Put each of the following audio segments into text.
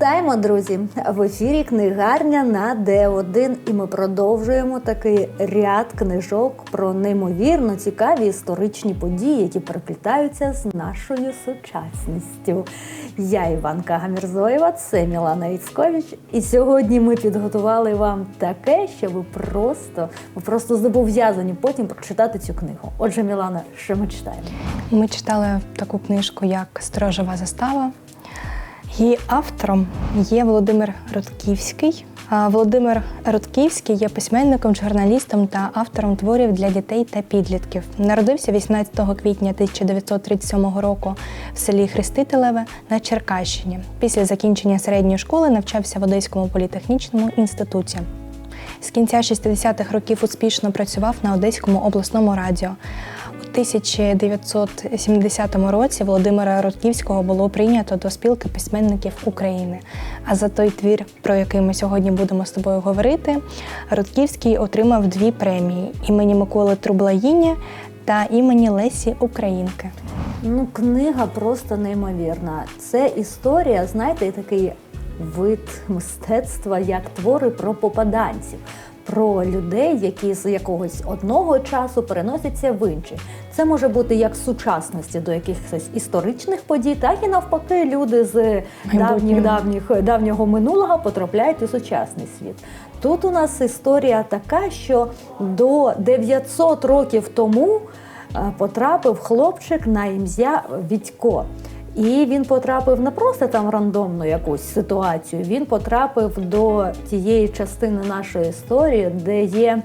Вітаємо, друзі! В ефірі книгарня на Д1 і ми продовжуємо такий ряд книжок про неймовірно цікаві історичні події, які переплітаються з нашою сучасністю. Я Іванка Гамірзоєва, це Мілана Іцькович. І сьогодні ми підготували вам таке, що ви просто, ви просто зобов'язані потім прочитати цю книгу. Отже, Мілана, що ми читаємо? Ми читали таку книжку, як Сторожова застава. Її автором є Володимир Рудківський. Володимир Рудківський є письменником, журналістом та автором творів для дітей та підлітків. Народився 18 квітня 1937 року в селі Хрестителеве на Черкащині. Після закінчення середньої школи навчався в Одеському політехнічному інституті. З кінця 60-х років успішно працював на Одеському обласному радіо. У 1970 році Володимира Рудківського було прийнято до спілки письменників України. А за той твір, про який ми сьогодні будемо з тобою говорити, Рудківський отримав дві премії імені Миколи Трублаїні та імені Лесі Українки. Ну, книга просто неймовірна. Це історія, знаєте, такий вид мистецтва, як твори про попаданців, про людей, які з якогось одного часу переносяться в інший. Це може бути як сучасності до якихось історичних подій, так і навпаки, люди з давніх давніх давнього минулого потрапляють у сучасний світ. Тут у нас історія така, що до 900 років тому е, потрапив хлопчик на ім'я Відько. І він потрапив не просто там рандомну якусь ситуацію. Він потрапив до тієї частини нашої історії, де є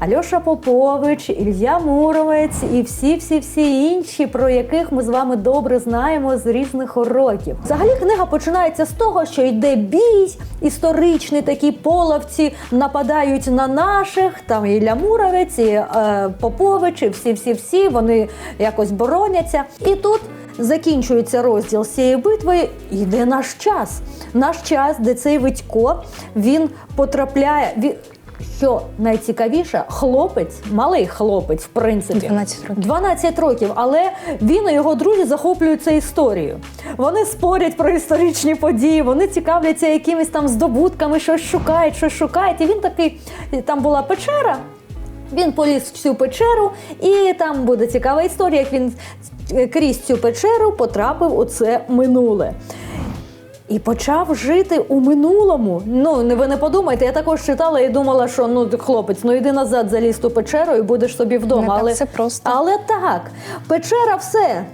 Альоша Попович, Ілья Муромець і всі-всі-всі інші, про яких ми з вами добре знаємо з різних років. Взагалі книга починається з того, що йде бій історичний, такі половці нападають на наших. Там Ілля Муромець, і е, Попович, і всі-всі-всі, вони якось бороняться. І тут. Закінчується розділ цієї битви, йде наш час. Наш час, де цей Витько він потрапляє. Він, що найцікавіше, хлопець, малий хлопець, в принципі, 12 років. 12 років, але він і його друзі захоплюються історією. Вони спорять про історичні події, вони цікавляться якимись там здобутками, щось шукають, щось шукають. І він такий, там була печера. Він поліз в цю печеру, і там буде цікава історія, як він крізь цю печеру потрапив у це минуле. І почав жити у минулому. Ну, ви не подумайте, я також читала і думала, що ну хлопець, ну йди назад, залізь ту печеру і будеш собі вдома. Не так але все просто. Але так, печера все.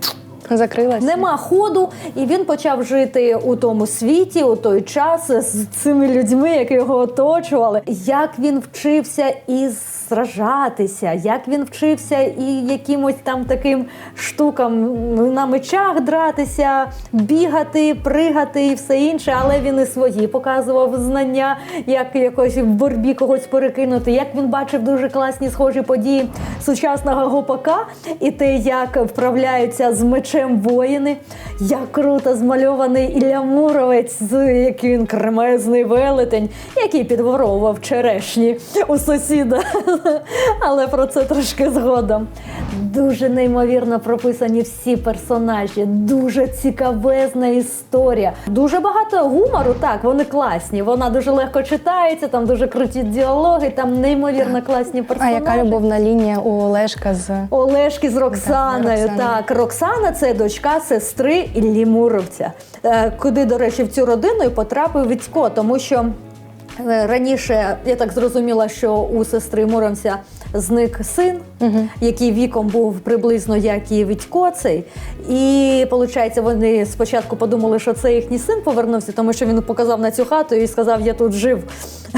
Закрилася. Нема ходу, і він почав жити у тому світі у той час з цими людьми, які його оточували. Як він вчився і сражатися, як він вчився і якимось там таким штукам на мечах дратися, бігати, пригати і все інше, але він і свої показував знання, як якось в боротьбі когось перекинути, як він бачив дуже класні схожі події сучасного гопака, і те, як вправляються з мечем воїни, як круто змальований Ілля Муровець, який він кремезний велетень, який підворовував черешні у сусіда. Але про це трошки згодом. Дуже неймовірно прописані всі персонажі, дуже цікавезна історія. Дуже багато гумору, так, вони класні. Вона дуже легко читається, там дуже круті діалоги, там неймовірно класні А персонажі. яка любовна лінія у Олешка з Олешки з Роксаною. Так, Роксана. так, Роксана це дочка сестри Іллі Муровця, Е, куди, до речі, в цю родину і потрапив Вітько, тому що. е, Раніше я так зрозуміла, що у сестри Муромця зник син, який віком був приблизно як і Вітько цей. І виходить, вони спочатку подумали, що це їхній син повернувся, тому що він показав на цю хату і сказав, я тут жив.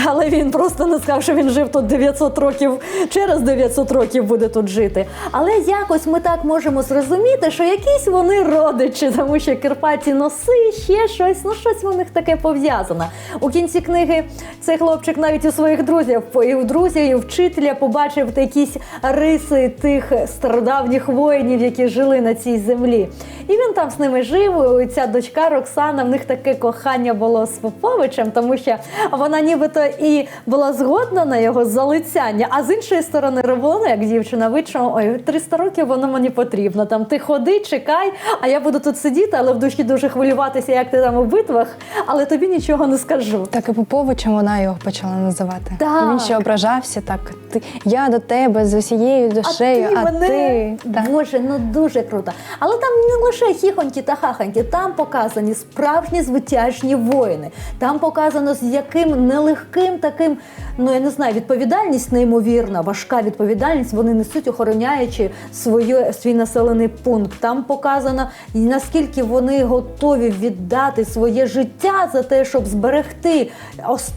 Але він просто не сказав, що він жив тут 900 років, через 900 років буде тут жити. Але якось ми так можемо зрозуміти, що якісь вони родичі, тому що кирпаті носи, ще щось, ну щось у них таке пов'язане. У кінці книги цей хлопчик навіть у своїх друзів, і у друзів, і вчителя побачив якісь риси тих стародавніх воїнів, які жили на цій землі. І він там з ними жив. і Ця дочка Роксана, в них таке кохання було з Поповичем, тому що вона нібито і була згодна на його залицяння, а з іншої сторони Ревона, як дівчина, вичому, ой, 300 років воно мені потрібно. Там ти ходи, чекай, а я буду тут сидіти, але в душі дуже хвилюватися, як ти там у битвах, але тобі нічого не скажу. Так і Поповичем вона його почала називати. Так. Він ще ображався так. Ти, я до тебе з усією душею, а ти. Так. Боже, ну дуже круто. Але там не лише хіхоньки та хахоньки, там показані справжні звитяжні воїни. Там показано, з яким нелегким таким, ну я не знаю, відповідальність неймовірна, важка відповідальність вони несуть, охороняючи свою, свій населений пункт. Там показано, наскільки вони готові віддати своє життя за те, щоб зберегти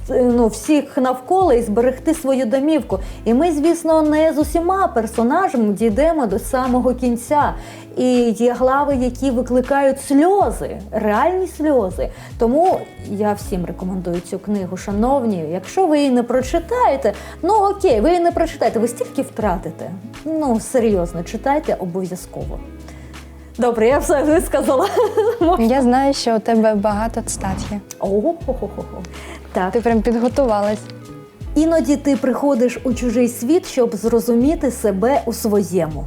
ну, всіх навколо і зберегти свою домівку. І ми, звісно, не з усіма персонажами дійдемо до самого кінця. І є глави, які викликають сльози, реальні сльози. Тому я всім рекомендую цю книгу, шановні. Якщо ви її не прочитаєте, ну окей, ви її не прочитаєте, ви стільки втратите. Ну серйозно, читайте обов'язково. Добре, я все висказала. Я знаю, що у тебе багато цитат є. Ого-го-го-го. Так. Ти прям підготувалась. Іноді ти приходиш у чужий світ, щоб зрозуміти себе у своєму.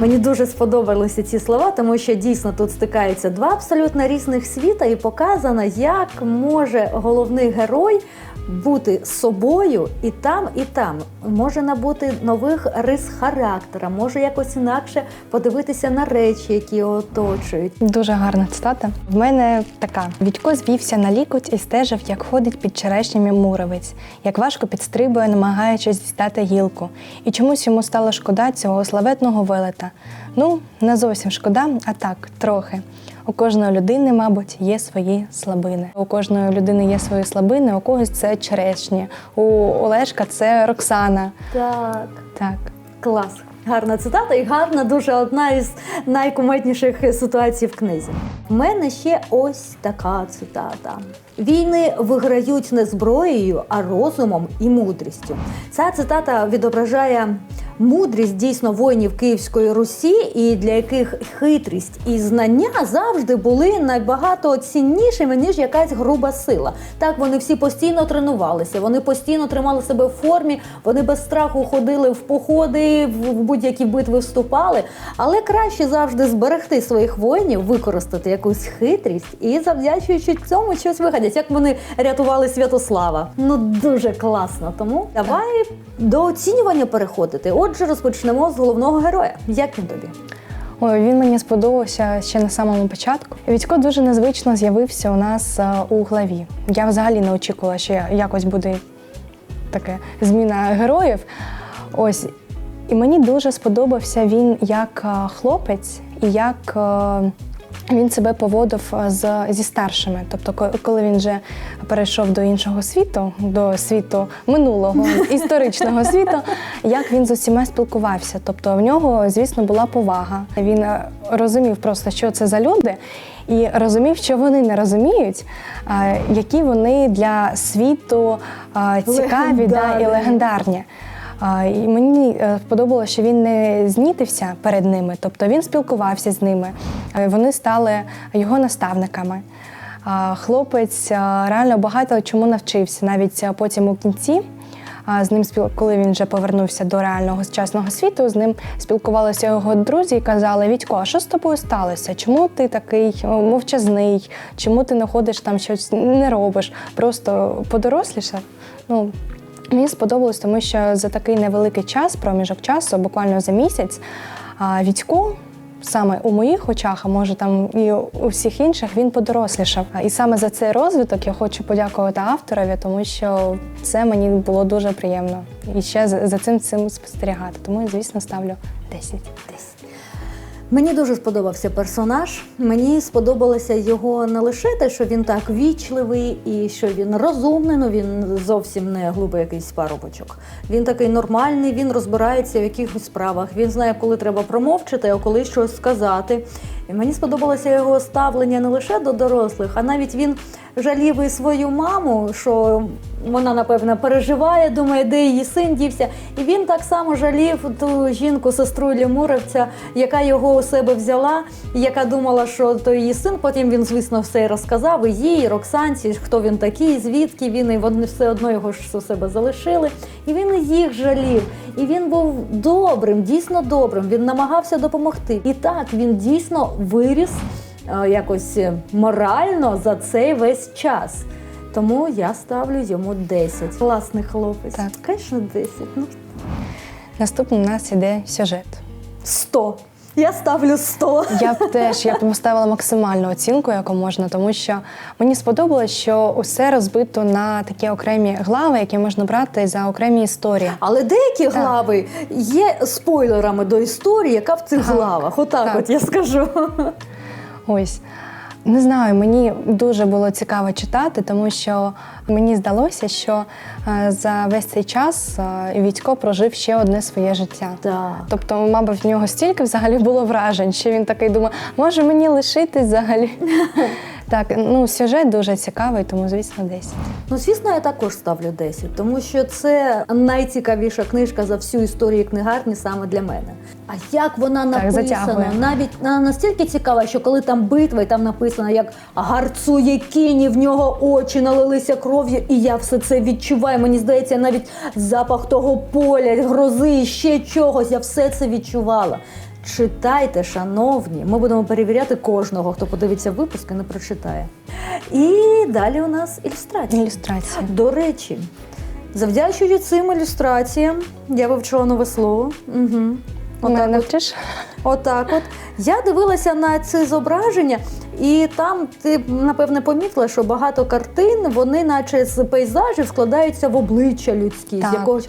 Мені дуже сподобалися ці слова, тому що дійсно тут стикаються два абсолютно різних світа, і показано, як може головний герой бути собою і там, і там. Може набути нових рис характера, може якось інакше подивитися на речі, які його оточують. Дуже гарна цитата. В мене така: Відько звівся на лікоть і стежив, як ходить під черешнями муровець, як важко підстрибує, намагаючись дістати гілку. І чомусь йому стало шкода цього славетного велета. Ну, не зовсім шкода, а так, трохи. У кожної людини, мабуть, є свої слабини. У кожної людини є свої слабини, у когось це черешні, у Олешка це Роксана. Так. Так. Клас. Гарна цитата і гарна, дуже одна із найкуметніших ситуацій в книзі. У мене ще ось така цитата: війни виграють не зброєю, а розумом і мудрістю. Ця цитата відображає мудрість дійсно воїнів Київської Русі, і для яких хитрість і знання завжди були набагато ціннішими ніж якась груба сила. Так вони всі постійно тренувалися, вони постійно тримали себе в формі, вони без страху ходили в походи, в будь-які битви вступали. Але краще завжди зберегти своїх воїнів, використати якусь хитрість і завдячуючи цьому щось вигадять. Як вони рятували Святослава. Ну дуже класно. Тому давай до оцінювання переходити. Отже, розпочнемо з головного героя. Як він тобі? Ой, він мені сподобався ще на самому початку. Відько дуже незвично з'явився у нас е, у главі. Я взагалі не очікувала, що якось буде таке зміна героїв. Ось. І мені дуже сподобався він як е, хлопець і як. Він себе поводив е, з, зі старшими. Тобто, коли він вже перейшов до іншого світу, до світу минулого, історичного світу, як він з усіма спілкувався. Тобто в нього, звісно, була повага. Він е, розумів просто, що це за люди, і розумів, що вони не розуміють, е, які вони для світу цікаві да, і Легендарні. І мені е, сподобалося, що він не знітився перед ними, тобто він спілкувався з ними. Вони стали його наставниками. Хлопець реально багато чому навчився. Навіть потім у кінці, з ним коли він вже повернувся до реального сучасного світу, з ним спілкувалися його друзі і казали: Вітько, а що з тобою сталося? Чому ти такий мовчазний? Чому ти не ходиш там щось не робиш? Просто подоросліше? Ну, Мені сподобалось, тому що за такий невеликий час, проміжок часу, буквально за місяць, Вітько саме у моїх очах, а може там і у всіх інших, він подорослішав. І саме за цей розвиток я хочу подякувати авторові, тому що це мені було дуже приємно. І ще за цим цим спостерігати. Тому звісно, ставлю 10. Десь. Мені дуже сподобався персонаж. Мені сподобалося його не лише те, що він так вічливий і що він розумний, ну він зовсім не глупий якийсь парубочок. Він такий нормальний, він розбирається в якихось справах. Він знає, коли треба промовчати, а коли щось сказати. І мені сподобалося його ставлення не лише до дорослих, а навіть він жалів і свою маму, що вона, напевно, переживає, думає, де її син дівся. І він так само жалів ту жінку, сестру Лімуровця, яка його у себе взяла, і яка думала, що то її син. Потім він, звісно, все і розказав і їй, і Роксанці, хто він такий, звідки він, і вони все одно його ж у себе залишили. І він їх жалів. І він був добрим, дійсно добрим. Він намагався допомогти. І так він дійсно виріс якось е, морально за цей весь час. Тому я ставлю йому 10. Класний хлопець. Так. Звісно, 10. Ну, Наступним у нас іде сюжет. 100. Я ставлю 100. Я б теж я б поставила максимальну оцінку, яку можна, тому що мені сподобалось, що усе розбито на такі окремі глави, які можна брати за окремі історії. Але деякі глави є спойлерами до історії, яка в цих Так, главах. Отак, так. от я скажу. Ось. Не знаю, мені дуже було цікаво читати, тому що мені здалося, що е, за весь цей час е, Вітько прожив ще одне своє життя. Так. Тобто, мабуть, в нього стільки взагалі було вражень, що він такий думав, може мені лишитись взагалі. Так, ну сюжет дуже цікавий, тому звісно, десь. Ну, звісно, я також ставлю 10, тому що це найцікавіша книжка за всю історію книгарні саме для мене. А як вона написана, затягує. навіть вона настільки цікава, що коли там битва, і там написано, як гарцує кінь, і в нього очі налилися кров'ю, і я все це відчуваю. Мені здається, навіть запах того поля, грози, ще чогось. Я все це відчувала. Читайте, шановні. Ми будемо перевіряти кожного, хто подивиться випуск і не прочитає. І далі у нас ілюстрація. Ілюстрація. До речі, завдячуючи цим ілюстраціям, я вивчила нове слово. Угу. Отак, от, навчиш? отак от. Я дивилася на це зображення, і там ти напевне помітила, що багато картин, вони, наче з пейзажів, складаються в обличчя людські. Так. З якогось.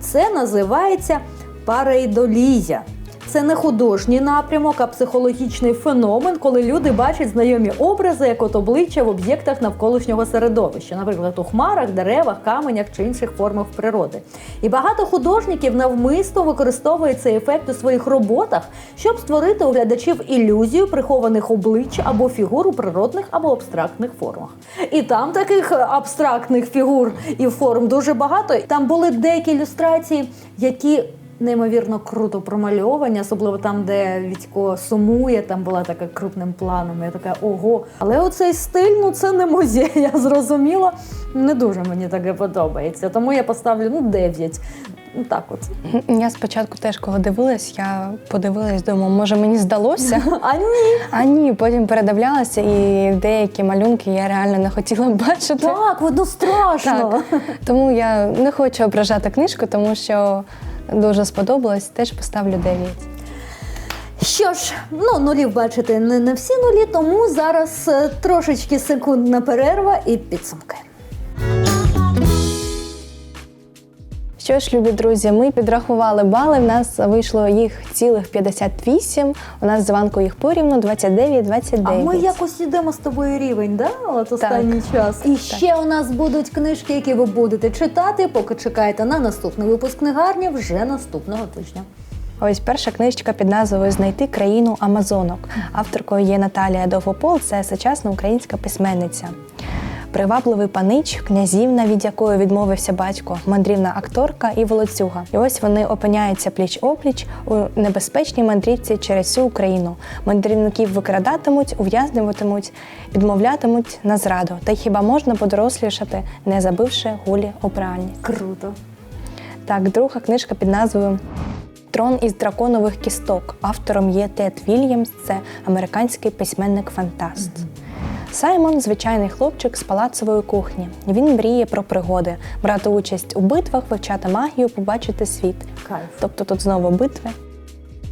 Це називається парейдолія. Це не художній напрямок, а психологічний феномен, коли люди бачать знайомі образи, як от обличчя в об'єктах навколишнього середовища, наприклад, у хмарах, деревах, каменях чи інших формах природи. І багато художників навмисно використовують цей ефект у своїх роботах, щоб створити у глядачів ілюзію прихованих облич або фігур у природних або абстрактних формах. І там таких е, абстрактних фігур і форм дуже багато. Там були деякі ілюстрації, які неймовірно круто промальовані, особливо там, де Вітько сумує, там була така крупним планом. Я така ого. Але оцей стиль, ну це не моє, я зрозуміла. Не дуже мені таке подобається. Тому я поставлю ну 9. Ну так от. Я спочатку теж, коли дивилась, я подивилась, думаю, може мені здалося. А ні. А ні, потім передивлялася, і деякі малюнки я реально не хотіла бачити. Так, воно страшно. Так. Тому я не хочу ображати книжку, тому що дуже сподобалось, теж поставлю 9. Що ж, ну нулів бачите, не, не всі нулі, тому зараз е, трошечки секундна перерва і підсумки. Що ж, любі друзі, ми підрахували бали. В нас вийшло їх цілих 58. У нас з Іванкою їх порівну 29-29. А ми якось йдемо з тобою рівень, да? От останній час. І ще у нас будуть книжки, які ви будете читати, поки чекаєте на наступний випуск книгарні вже наступного тижня. Ось перша книжечка під назвою Знайти країну Амазонок. Авторкою є Наталія Довгопол, це сучасна українська письменниця. Привабливий панич, князівна, від якої відмовився батько, мандрівна акторка і волоцюга. І ось вони опиняються пліч опліч у небезпечній мандрівці через всю Україну. Мандрівників викрадатимуть, ув'язнюватимуть, відмовлятимуть на зраду. Та й хіба можна подорослішати, не забивши гулі у? Круто. Так, друга книжка під назвою Трон із драконових кісток. Автором є Тед Вільямс, це американський письменник-фантаст. Саймон звичайний хлопчик з палацової кухні. Він мріє про пригоди, брати участь у битвах, вивчати магію, побачити світ. Кайф. Тобто тут знову битви.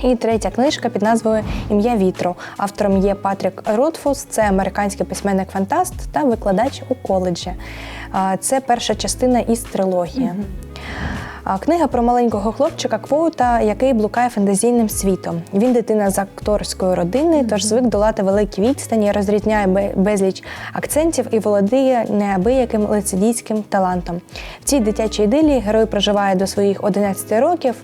І третя книжка під назвою Ім'я вітру. Автором є Патрік Ротфус, це американський письменник-фантаст та викладач у коледжі. Це перша частина із трилогії. Книга про маленького хлопчика Квоута, який блукає фантазійним світом. Він дитина з акторської родини, тож звик долати великі відстані, розрізняє безліч акцентів і володіє неабияким лицедійським талантом. В цій дитячій ідилії герой проживає до своїх 11 років,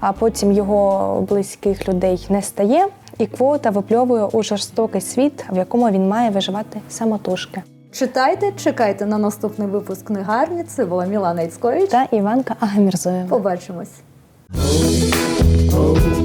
а потім його близьких людей не стає. і квота випльовує у жорстокий світ, в якому він має виживати самотужки. Читайте, чекайте на наступний випуск книгарні. Це була Мілана Іцькович. Та Іванка Агамірзоєва. Побачимось. oh,